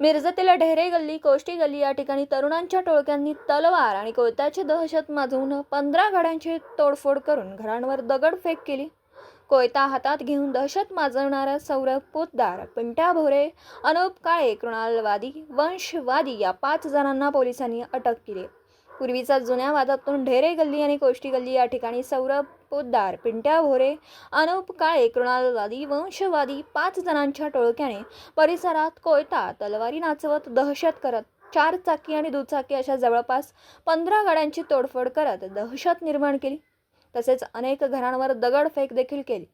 मिरजेतील ढेरे गल्ली कोष्टी गल्ली या ठिकाणी तरुणांच्या टोळक्यांनी तलवार आणि कोयत्याची दहशत माजवून पंधरा गाड्यांची तोडफोड करून घरांवर दगडफेक केली. कोयता हातात घेऊन दहशत माजवणारा सौरभ पोतदार पिंट्या भोरे अनुप काळे कृणालवादी वंशवादी या पाच जणांना पोलिसांनी अटक केली. पूर्वीचा जुन्या वादातून ढेरे गल्ली आणि कोष्टी गल्ली या ठिकाणी सौरभ पोद्दार पिंट्या भोरे अनुप काळे कृणालवादी वंशवादी पाच जणांच्या टोळक्याने परिसरात कोयता तलवारी नाचवत दहशत करत चार चाकी आणि दुचाकी अशा जवळपास पंधरा गाड्यांची तोडफोड करत दहशत निर्माण केली. तसेच अनेक घरांवर दगडफेक देखील केली.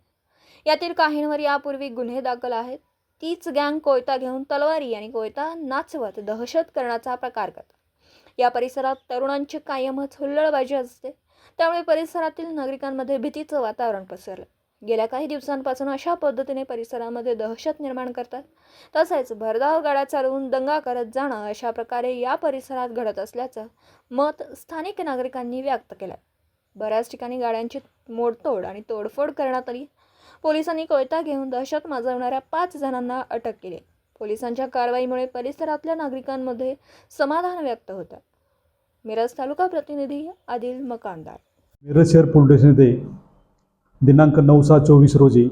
यातील काहींवर यापूर्वी गुन्हे दाखल आहेत. तीच गँग कोयता घेऊन तलवारी आणि कोयता नाचवत दहशत करण्याचा प्रकार करतात. या परिसरात तरुणांची कायमच हुल्लडबाजी असते. त्यामुळे परिसरातील नागरिकांमध्ये भीतीचं वातावरण पसरलं. गेल्या काही दिवसांपासून अशा पद्धतीने परिसरामध्ये दहशत निर्माण करतात. तसेच भरधाव गाड्या चालवून दंगा करत जाणं अशा प्रकारे या परिसरात घडत असल्याचं मत स्थानिक नागरिकांनी व्यक्त केलं बऱ्याच ठिकाणी गाड्यांची मोडतोड आणि तोडफोड करण्यात आली. पोलिसांनी कोयता घेऊन दहशत माजवणाऱ्या पाच जणांना अटक केली. पोलिसांच्या कारवाईमुळे परिसरातल्या नागरिकांमध्ये समाधान व्यक्त होतं. मिरज तालुका प्रतिनिधी आदिल मकानदार. मिरज शहर पोलीस स्टेशन येथे दिनांक नऊ सहा चोवीस रोजी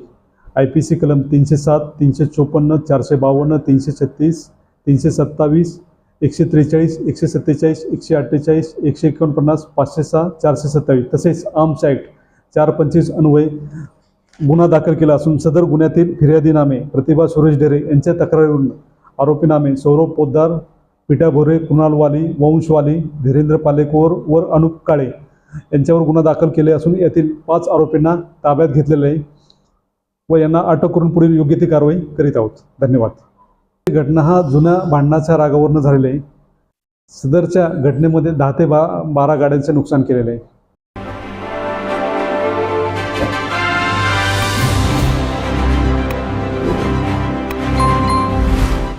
आय पी सी कलम तीनशे सात तीनशे चोपन्न चारशे बावन्न तीनशे छत्तीस तीनशे सत्तावीस एकशे त्रेचाळीस एकशे सत्तेचाळीस एकशे अठ्ठेचाळीस एकशे एकोणपन्नास पाचशे सहा चारशे सत्तावीस तसेच आर्म्स ॲक्ट चार पंचवीस अन्वये गुन्हा दाखल केला असून सदर गुन्ह्यातील फिर्यादीनामे प्रतिभा सुरेश डेरे यांच्या तक्रारीवरून आरोपीनामे सौरभ पोद्दार पिठा भोरे कुणाल वाली वंशवाली धीरेंद्र पालेकोर वर अनुप काळे यांच्यावर गुन्हा दाखल केले असून यातील पाच आरोपींना ताब्यात घेतलेले आहे व यांना अटक करून पुढील योग्य ती कारवाई करीत आहोत. धन्यवाद. ही घटना हा जुन्या भांडणाच्या रागावरनं झालेला आहे. सदरच्या घटनेमध्ये दहा ते बा बारा गाड्यांचे नुकसान केलेले आहे.